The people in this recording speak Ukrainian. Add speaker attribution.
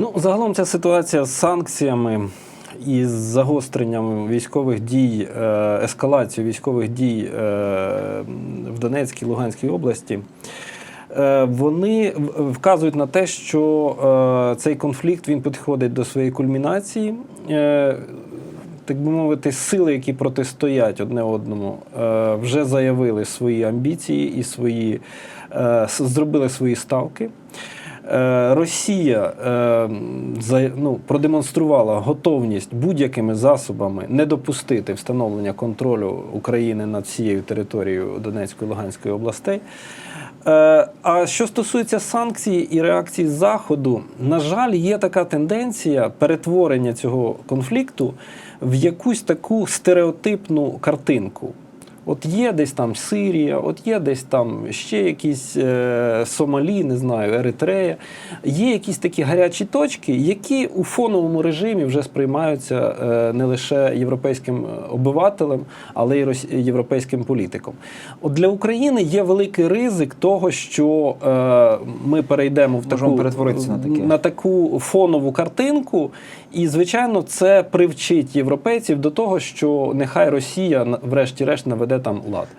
Speaker 1: Ну, загалом ця ситуація з санкціями і з загостренням військових дій, е, ескалацією військових дій е, в Донецькій Луганській області. е, Вони вказують на те, що цей конфлікт він підходить до своєї кульмінації. Так би мовити, сили, які протистоять одне одному, вже заявили свої амбіції і свої зробили свої ставки. Е, Росія е, ну, продемонструвала готовність будь-якими засобами не допустити встановлення контролю України над всією територією Донецької і Луганської областей. Е, А що стосується санкцій і реакції Заходу, на жаль, є така тенденція перетворення цього конфлікту в якусь таку стереотипну картинку. От є десь там Сирія, от є десь там ще якісь е, Сомалі, не знаю, Еритрея. Є якісь такі гарячі точки, які у фоновому режимі вже сприймаються е, не лише європейським обивателем, але й рос- європейським політиком. От для України є великий ризик того, що е, ми перейдемо в
Speaker 2: Можемо
Speaker 1: таку,
Speaker 2: перетворитися на таке.
Speaker 1: на таку фонову картинку, і звичайно, це привчить європейців до того, що нехай Росія врешті-решт там лад.